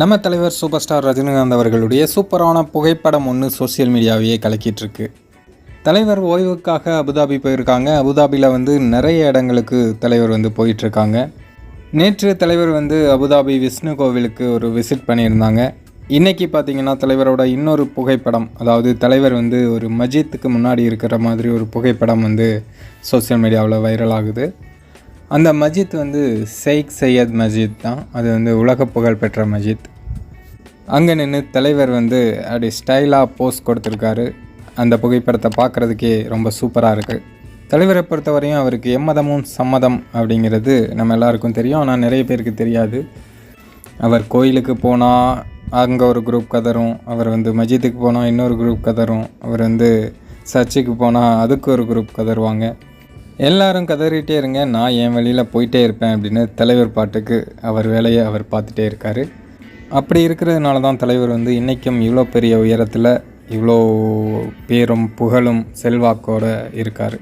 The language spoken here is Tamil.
நம்ம தலைவர் சூப்பர் ஸ்டார் ரஜினிகாந்த் அவர்களுடைய சூப்பரான புகைப்படம் ஒன்று சோஷியல் மீடியாவையே கலக்கிட்டு இருக்கு தலைவர் ஓய்வுக்காக அபுதாபி போயிருக்காங்க. அபுதாபியில் வந்து நிறைய இடங்களுக்கு தலைவர் வந்து போயிட்டுருக்காங்க. நேற்று தலைவர் வந்து அபுதாபி விஷ்ணு கோவிலுக்கு ஒரு விசிட் பண்ணியிருந்தாங்க. இன்றைக்கி பார்த்தீங்கன்னா தலைவரோட இன்னொரு புகைப்படம் அதாவது தலைவர் வந்து ஒரு மஜித்துக்கு முன்னாடி இருக்கிற மாதிரி ஒரு புகைப்படம் வந்து சோஷியல் மீடியாவில் வைரல் ஆகுது. அந்த மஜித் வந்து ஷேக் சையத் மஜித் தான். அது வந்து உலக புகழ் பெற்ற மஜித். அங்கே நின்று தலைவர் வந்து அப்படி ஸ்டைலாக போஸ் கொடுத்துருக்காரு. அந்த புகைப்படத்தை பார்க்குறதுக்கே ரொம்ப சூப்பராக இருக்குது தலைவரை பொறுத்தவரையும் அவருக்கு எம்மதமும் சம்மதம் அப்படிங்கிறது நம்ம எல்லாருக்கும் தெரியும். ஆனால் நிறைய பேருக்கு தெரியாது. அவர் கோயிலுக்கு போனால் அங்கே ஒரு குரூப் கதரும் அவர் வந்து மஜித்துக்கு போனால் இன்னொரு குரூப் கதரும் அவர் வந்து சர்ச்சுக்கு போனால் அதுக்கு ஒரு குரூப் கதருவாங்க. எல்லாரும் கதறிட்டே இருங்க. நான் என் வழியில் போயிட்டே இருப்பேன் அப்படின்னு தலைவர் பாட்டுக்கு அவர் வேலையை அவர் பார்த்துட்டே இருக்கார். அப்படி இருக்கிறதுனால தான் தலைவர் வந்து இன்றைக்கும் இவ்வளோ பெரிய உயரத்தில் இவ்வளோ பேரும் புகழும் செல்வாக்கோடு இருக்கார்.